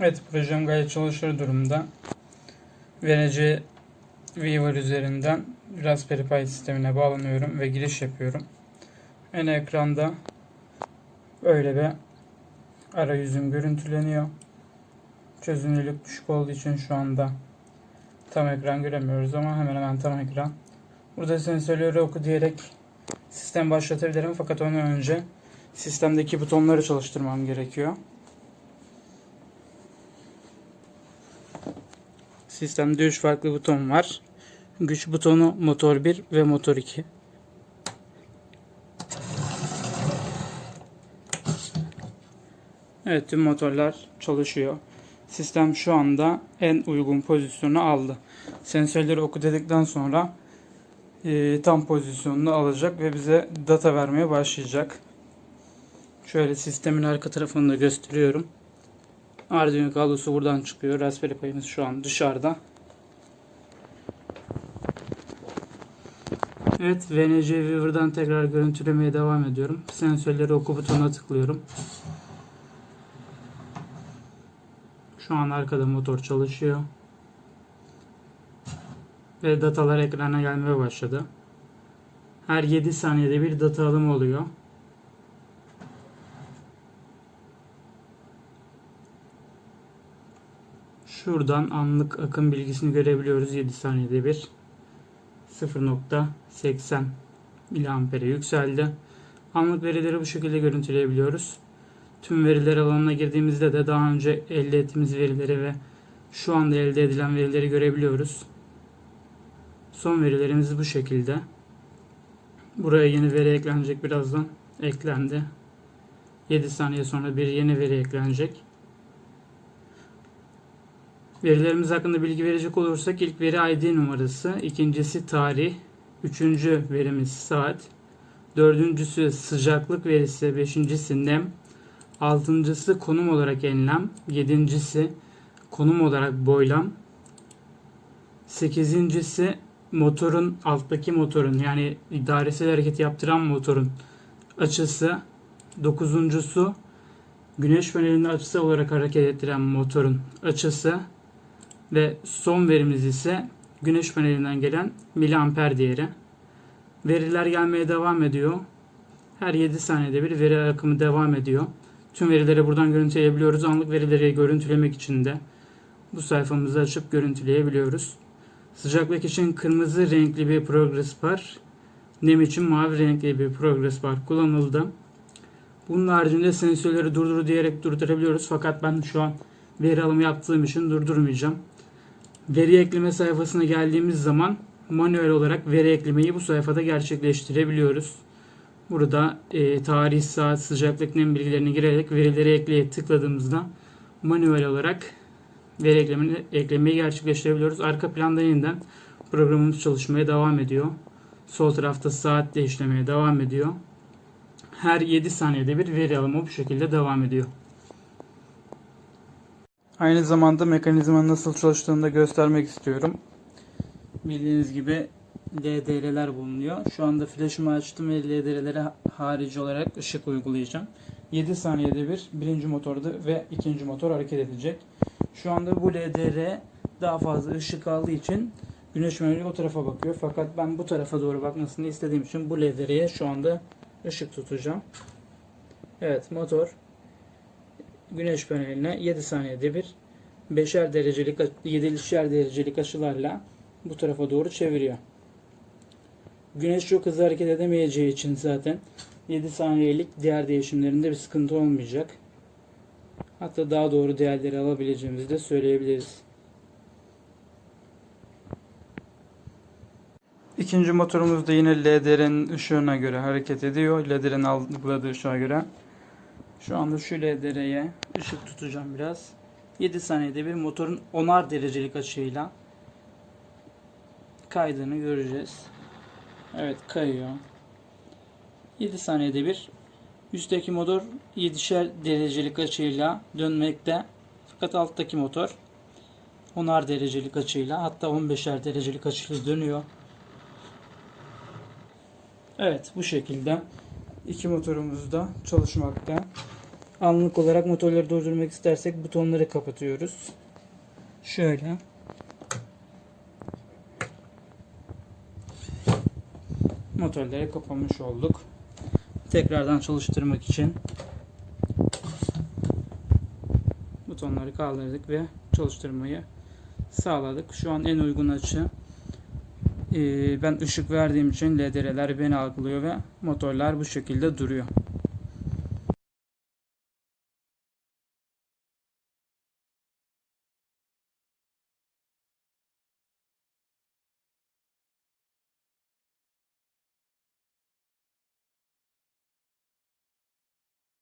Evet projem gayet çalışır durumda. VNC Weaver üzerinden Raspberry Pi sistemine bağlanıyorum ve giriş yapıyorum. En ekranda böyle bir arayüzüm görüntüleniyor. Çözünürlük düşük olduğu için şu anda tam ekran göremiyoruz ama hemen hemen tam ekran. Burada sensörleri oku diyerek sistem başlatabilirim fakat ondan önce sistemdeki butonları çalıştırmam gerekiyor. Sistemde 3 farklı buton var. Güç butonu motor 1 ve motor 2. Evet tüm motorlar çalışıyor. Sistem şu anda en uygun pozisyonu aldı. Sensörleri oku dedikten sonra e, tam pozisyonunu alacak ve bize data vermeye başlayacak. Şöyle sistemin arka tarafını da gösteriyorum. Arduino kablosu buradan çıkıyor. Raspberry Pi'miz şu an dışarıda. Evet, VNC Weaver'dan tekrar görüntülemeye devam ediyorum. Sensörleri oku butonuna tıklıyorum. Şu an arkada motor çalışıyor. Ve datalar ekrana gelmeye başladı. Her 7 saniyede bir data alımı oluyor. Şuradan anlık akım bilgisini görebiliyoruz 7 saniyede bir. 0.80 miliampere yükseldi. Anlık verileri bu şekilde görüntüleyebiliyoruz. Tüm veriler alanına girdiğimizde de daha önce elde ettiğimiz verileri ve şu anda elde edilen verileri görebiliyoruz. Son verilerimiz bu şekilde. Buraya yeni veri eklenecek birazdan. Eklendi. 7 saniye sonra bir yeni veri eklenecek. Verilerimiz hakkında bilgi verecek olursak ilk veri ID numarası, ikincisi tarih, üçüncü verimiz saat, dördüncüsü sıcaklık verisi, beşincisi nem, altıncısı konum olarak enlem, yedincisi konum olarak boylam, sekizincisi motorun alttaki motorun yani idaresel hareket yaptıran motorun açısı, dokuzuncusu güneş panelinin açısı olarak hareket ettiren motorun açısı, ve son verimiz ise güneş panelinden gelen miliamper değeri. Veriler gelmeye devam ediyor. Her 7 saniyede bir veri akımı devam ediyor. Tüm verileri buradan görüntüleyebiliyoruz. Anlık verileri görüntülemek için de bu sayfamızı açıp görüntüleyebiliyoruz. Sıcaklık için kırmızı renkli bir progress bar, nem için mavi renkli bir progress bar kullanıldı. Bunun haricinde sensörleri durdur diyerek durdurabiliyoruz. Fakat ben şu an veri alımı yaptığım için durdurmayacağım. Veri ekleme sayfasına geldiğimiz zaman manuel olarak veri eklemeyi bu sayfada gerçekleştirebiliyoruz. Burada e, tarih, saat, sıcaklık, nem bilgilerini girerek verileri ekleye tıkladığımızda manuel olarak veri eklemeni, eklemeyi gerçekleştirebiliyoruz. Arka planda yeniden programımız çalışmaya devam ediyor. Sol tarafta saat de işlemeye devam ediyor. Her 7 saniyede bir veri alımı bu şekilde devam ediyor. Aynı zamanda mekanizmanın nasıl çalıştığını da göstermek istiyorum. Bildiğiniz gibi LDR'ler bulunuyor. Şu anda flaşımı açtım ve LDR'lere harici olarak ışık uygulayacağım. 7 saniyede bir birinci motorda ve ikinci motor hareket edecek. Şu anda bu LDR daha fazla ışık aldığı için güneş paneli o tarafa bakıyor. Fakat ben bu tarafa doğru bakmasını istediğim için bu LDR'ye şu anda ışık tutacağım. Evet motor güneş paneline 7 saniyede bir 5'er derecelik 7'şer derecelik açılarla bu tarafa doğru çeviriyor. Güneş çok hızlı hareket edemeyeceği için zaten 7 saniyelik diğer değişimlerinde bir sıkıntı olmayacak. Hatta daha doğru değerleri alabileceğimizi de söyleyebiliriz. İkinci motorumuz da yine LDR'nin ışığına göre hareket ediyor. LDR'nin algıladığı ışığa göre. Şu anda şu LDR'ye ışık tutacağım biraz. 7 saniyede bir motorun 10'ar derecelik açıyla kaydığını göreceğiz. Evet kayıyor. 7 saniyede bir üstteki motor 7'şer derecelik açıyla dönmekte. Fakat alttaki motor 10'ar derecelik açıyla hatta 15'er derecelik açıyla dönüyor. Evet bu şekilde iki motorumuz da çalışmakta. Anlık olarak motorları durdurmak istersek butonları kapatıyoruz. Şöyle. Motorları kapamış olduk. Tekrardan çalıştırmak için butonları kaldırdık ve çalıştırmayı sağladık. Şu an en uygun açı. Ben ışık verdiğim için LDR'ler beni algılıyor ve motorlar bu şekilde duruyor.